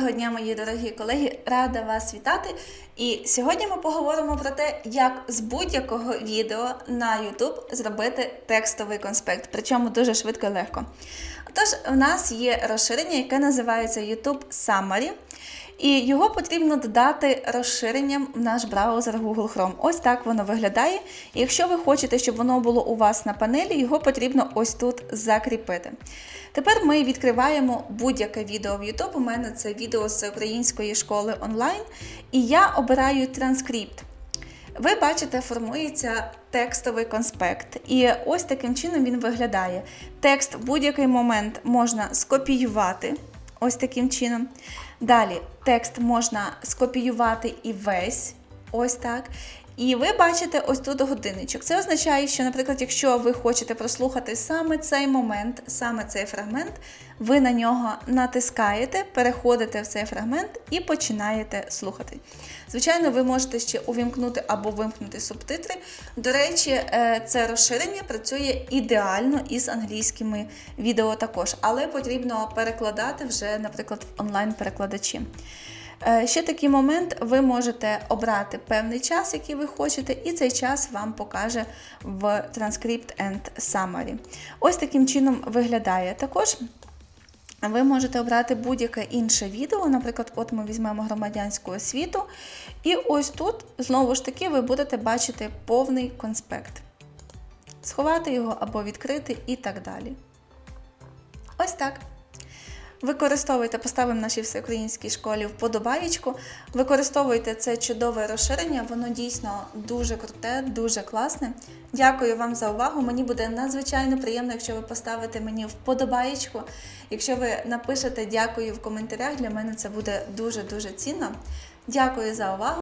Доброго дня, мої дорогі колеги, рада вас вітати. І сьогодні ми поговоримо про те, як з будь-якого відео на YouTube зробити текстовий конспект, причому дуже швидко і легко. Тож, в нас є розширення, яке називається YouTube Summary. І його потрібно додати розширенням в наш браузер Google Chrome. Ось так воно виглядає. І якщо ви хочете, щоб воно було у вас на панелі, його потрібно ось тут закріпити. Тепер ми відкриваємо будь-яке відео в YouTube. У мене це відео з української школи онлайн. І я обираю транскрипт. Ви бачите, формується текстовий конспект. І ось таким чином він виглядає. Текст в будь-який момент можна скопіювати. Ось таким чином. Далі текст можна скопіювати і весь. Ось так. І ви бачите ось тут годинничок. Це означає, що, наприклад, якщо ви хочете прослухати саме цей момент, саме цей фрагмент, ви на нього натискаєте, переходите в цей фрагмент і починаєте слухати. Звичайно, ви можете ще увімкнути або вимкнути субтитри. До речі, е, це розширення працює ідеально із англійськими відео також, але потрібно перекладати вже, наприклад, в онлайн-перекладачі. Е, Ще такий момент, ви можете обрати певний час, який ви хочете, і цей час вам покаже в Transcript and Summary. Ось таким чином виглядає. Також ви можете обрати будь-яке інше відео, наприклад, от ми візьмемо громадянську освіту, і ось тут, знову ж таки, ви будете бачити повний конспект. Сховати його або відкрити і так далі. Ось так. Використовуйте, поставимо нашій всеукраїнській школі вподобаєчку. Використовуйте це чудове розширення, воно дійсно дуже круте, дуже класне. Дякую вам за увагу. Мені буде надзвичайно приємно, якщо ви поставите мені вподобаєчку. Якщо ви напишете дякую в коментарях, для мене це буде дуже-дуже цінно. Дякую за увагу.